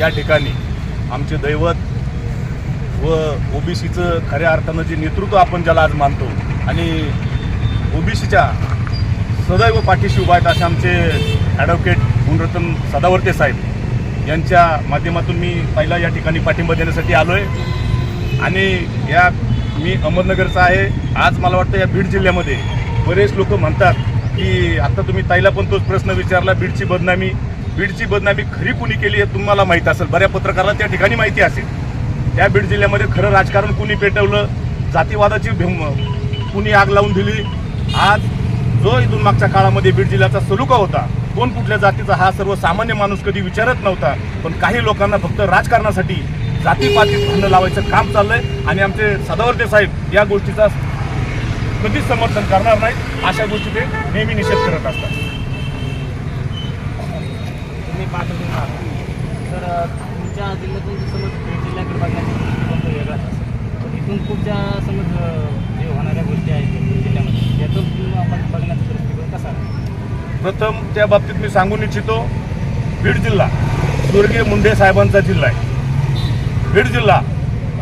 या ठिकाणी आमचे दैवत व ओबीसीचं खऱ्या अर्थानं जे नेतृत्व आपण ज्याला आज मानतो आणि ओबीसीच्या सदैव पाठीशी उभा आहेत असे आमचे ॲडव्होकेट गुणरत्न सदावर्ते साहेब यांच्या माध्यमातून मी पहिला या ठिकाणी पाठिंबा देण्यासाठी आलो आहे आणि या मी अहमदनगरचा आहे. आज मला वाटतं या बीड जिल्ह्यामध्ये बरेच लोक म्हणतात की आता तुम्ही ताईला पण तोच प्रश्न विचारला बीडची बदनामी. बीडची बदनामी खरी कुणी केली आहे तुम्हाला माहीत असेल. बऱ्या पत्रकाराला त्या ठिकाणी माहिती असेल. त्या बीड जिल्ह्यामध्ये खरं राजकारण कुणी पेटवलं जातीवादाची भेम- कुणी आग लावून दिली. आज जो इथून मागच्या काळामध्ये बीड जिल्ह्याचा सलुका होता कोण कुठल्या जातीचा हा सर्वसामान्य माणूस कधी विचारत नव्हता. पण काही लोकांना फक्त राजकारणासाठी जातीपातीत भांडण लावायचं काम चाललंय आणि आमचे सदावर्ते साहेब या गोष्टीचा कधीच समर्थन करणार नाहीत. अशा गोष्टी ते नेहमी निषेध करत असतात. तुम्ही पाठवून तर तुमच्या जिल्ह्यातून जर समज जिल्ह्याकडे बघण्याचा वेगळाच असेल. पण इथून खूपच्या समज जे होणाऱ्या गोष्टी आहेत बीड जिल्ह्यामध्ये म्हणजे यातून आपण बघण्याचा दृष्टिकोन कसा प्रथम त्या बाबतीत मी सांगून इच्छितो बीड जिल्हा स्वर्गीय मुंडे साहेबांचा जिल्हा आहे. बीड जिल्हा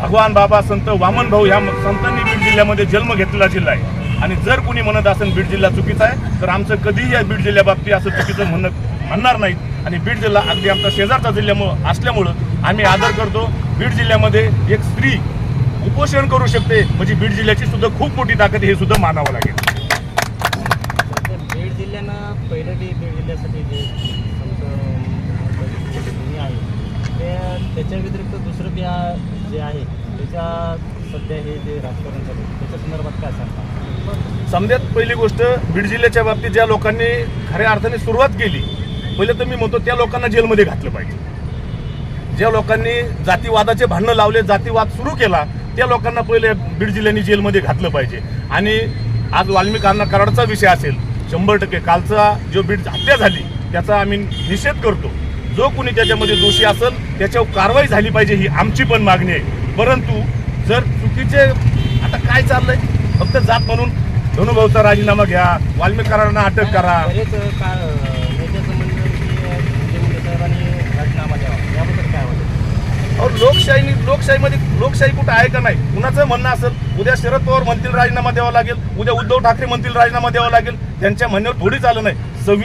भगवान बाबा संत वामन भाऊ ह्या संतांनी बीड जिल्ह्यामध्ये जन्म घेतलेला जिल्हा आहे. आणि जर कुणी म्हणत असेल बीड जिल्हा चुकीचा आहे तर आमचं कधीही या बीड जिल्ह्याबाबतीत असं चुकीचं म्हणणं म्हणणार नाहीत. आणि बीड जिल्हा अगदी आमचा शेजारचा जिल्ह्यामुळं असल्यामुळं आम्ही आदर करतो. बीड जिल्ह्यामध्ये एक स्त्री उपोषण करू शकते म्हणजे बीड जिल्ह्याची सुद्धा खूप मोठी ताकद हे सुद्धा मानावं लागेल. बीड जिल्ह्यानं पहिलं ते बीड जिल्ह्यासाठी जे भूमी आहे ते त्याच्या व्यतिरिक्त दुसरं बी जे आहे त्याच्या सध्या हे जे राजकारण चालू त्याच्या संदर्भात काय सांगता? समजात पहिली गोष्ट बीड जिल्ह्याच्या बाबतीत ज्या लोकांनी खऱ्या अर्थाने सुरुवात केली पहिले तर मी म्हणतो त्या लोकांना जेलमध्ये घातलं पाहिजे. ज्या लोकांनी जातीवादाचे भांडणं लावले जातीवाद सुरू केला त्या लोकांना पहिले बीड जिल्ह्याने जेलमध्ये घातलं पाहिजे. आणि आज वाल्मिकांना कराडचा विषय असेल शंभर टक्के कालचा जो बीड हत्या झाली त्याचा आम्ही निषेध करतो. जो कोणी त्याच्यामध्ये दोषी असेल त्याच्यावर कारवाई झाली पाहिजे ही आमची पण मागणी आहे. परंतु जर चुकीचे आता काय चाललंय? फक्त जात म्हणून धनुभाऊचा राजीनामा घ्या वाल्मिकांना अटक करा बरेच का नेत्याचं म्हणणं आहे की अ, संजय मुंडे साहेबांनी याबद्दल काय वाटतं? अहो लोकशाही लोकशाहीमध्ये लोकशाही कुठं आहे का नाही? कुणाचं म्हणणं असेल उद्या शरद पवार म्हणतील राजीनामा द्यावा लागेल उद्या उद्धव ठाकरे म्हणतील राजीनामा द्यावा लागेल त्यांच्या म्हणण्यावर थोडी चालू नाही. सव्वीस